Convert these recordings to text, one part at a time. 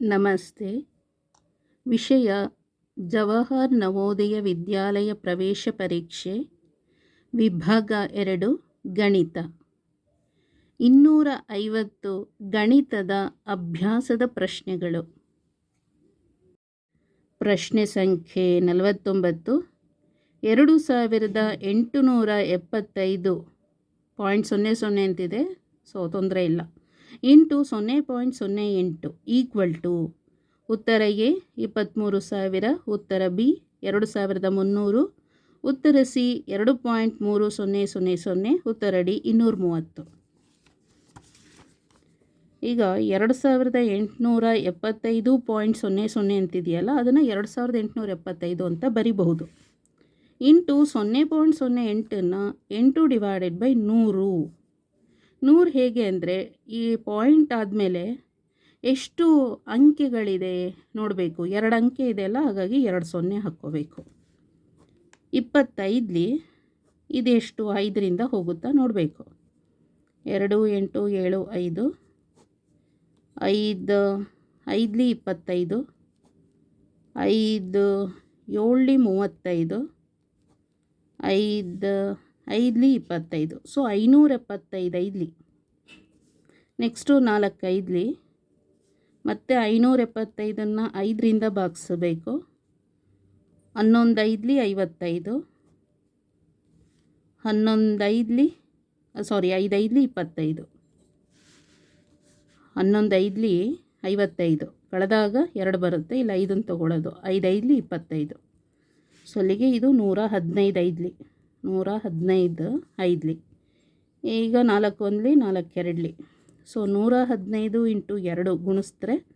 ನಮಸ್ತೆ. ವಿಷಯ ಜವಾಹರ್ ನವೋದಯ ವಿದ್ಯಾಲಯ ಪ್ರವೇಶ ಪರೀಕ್ಷೆ, ವಿಭಾಗ ಎರಡು, ಗಣಿತ. ಇನ್ನೂರ ಐವತ್ತು ಗಣಿತದ ಅಭ್ಯಾಸದ ಪ್ರಶ್ನೆಗಳು. ಪ್ರಶ್ನೆ ಸಂಖ್ಯೆ ನಲವತ್ತೊಂಬತ್ತು, ಎರಡು ಸಾವಿರದ ಎಂಟುನೂರ ಎಪ್ಪತ್ತೈದು. ಪಾಯಿಂಟ್ ಸೊನ್ನೆ ಸೊನ್ನೆ ಅಂತಿದೆ, ಸೊ ತೊಂದರೆ ಇಲ್ಲ. ಇಂಟು ಸೊನ್ನೆ ಪಾಯಿಂಟ್ ಸೊನ್ನೆ ಎಂಟು ಈಕ್ವಲ್ ಟು ಉತ್ತರ ಎ ಇಪ್ಪತ್ತ್ಮೂರು ಸಾವಿರ, ಉತ್ತರ ಬಿ, ಎರಡು ಸಾವಿರದ ಮುನ್ನೂರು, ಉತ್ತರ ಸಿ, ಎರಡು ಪಾಯಿಂಟ್ ಮೂರು ಸೊನ್ನೆ ಸೊನ್ನೆ ಸೊನ್ನೆ, ಉತ್ತರ ಡಿ, ಇನ್ನೂರ ಮೂವತ್ತು. ಈಗ ಎರಡು ಸಾವಿರದ ಎಂಟುನೂರ ಎಪ್ಪತ್ತೈದು ಪಾಯಿಂಟ್ ಸೊನ್ನೆ ಸೊನ್ನೆ ಅಂತಿದೆಯಲ್ಲ, ಅದನ್ನು ಎರಡು ಸಾವಿರದ ಎಂಟುನೂರ ಎಪ್ಪತ್ತೈದು ಅಂತ ಬರಿಬಹುದು. ಇಂಟು ಸೊನ್ನೆ ಪಾಯಿಂಟ್ ಸೊನ್ನೆ ಎಂಟನ್ನು ಎಂಟು ಡಿವೈಡೆಡ್ ಬೈ ನೂರು. ನೂರು ಹೇಗೆ ಅಂದರೆ, ಈ ಪಾಯಿಂಟ್ ಆದಮೇಲೆ ಎಷ್ಟು ಅಂಕೆಗಳಿದೆ ನೋಡಬೇಕು. ಎರಡು ಅಂಕೆ ಇದೆಯಲ್ಲ ಹಾಗಾಗಿ ಎರಡು ಸೊನ್ನೆ ಹಾಕ್ಕೋಬೇಕು. ಇಪ್ಪತ್ತೈದಲಿ ಇದೆಷ್ಟು? ಐದರಿಂದ ಹೋಗುತ್ತಾ ನೋಡಬೇಕು. ಎರಡು, ಎಂಟು, ಏಳು, ಐದು ಐದು, ಐದಲಿ ಇಪ್ಪತ್ತೈದು, ಐದು, ಏಳಲಿ ಮೂವತ್ತೈದು, ಐದು ಐದಲಿ ಇಪ್ಪತ್ತೈದು. ಸೊ ಐನೂರ ಎಪ್ಪತ್ತೈದು ಐದ್ಲಿ. ನೆಕ್ಸ್ಟು ನಾಲ್ಕು ಐದ್ಲಿ. ಮತ್ತು ಐನೂರ ಎಪ್ಪತ್ತೈದನ್ನು ಐದರಿಂದ ಭಾಗಿಸಬೇಕು. ಹನ್ನೊಂದು ಐದ್ಲಿ ಐವತ್ತೈದು. ಹನ್ನೊಂದು ಐದ್ಲಿ ಸಾರಿ ಐದು ಐದ್ಲಿ ಇಪ್ಪತ್ತೈದು. ಹನ್ನೊಂದು ಐದ್ಲಿ ಐವತ್ತೈದು. ಕಳೆದಾಗ ಎರಡು ಬರುತ್ತೆ, ಇಲ್ಲ ಐದನ್ನು ತೊಗೊಳ್ಳೋದು. ಐದು ಐದ್ಲಿ ಇಪ್ಪತ್ತೈದು. ಸೊ ಅಲ್ಲಿಗೆ ಇದು ನೂರ ಹದಿನೈದು ಐದಲಿ. ನೂರ ಹದಿನೈದು, ಐದಲಿ. ಈಗ ನಾಲ್ಕು ಒಂದ್ಲಿ, ನಾಲ್ಕು ಎರಡಲಿ. ಸೊ ನೂರ ಹದಿನೈದು ಇಂಟು ಎರಡು ಗುಣಿಸಿದ್ರೆ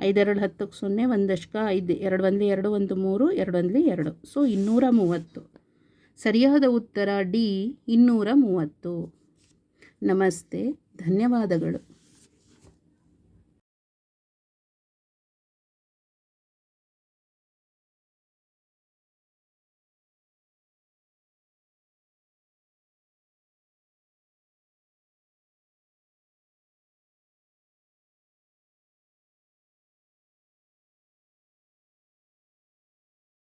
ಐದೆರಡು ಹತ್ತಕ್ಕೆ ಸೊನ್ನೆ, ಒಂದಷ್ಟಕ ಐದು, ಎರಡು ಒಂದ್ಲಿ ಎರಡು, ಒಂದು ಮೂರು, ಎರಡು ಒಂದ್ಲಿ ಎರಡು. ಸೊ ಇನ್ನೂರ ಮೂವತ್ತು. ಸರಿಯಾದ ಉತ್ತರ ಡಿ, ಇನ್ನೂರ ಮೂವತ್ತು. ನಮಸ್ತೆ, ಧನ್ಯವಾದಗಳು.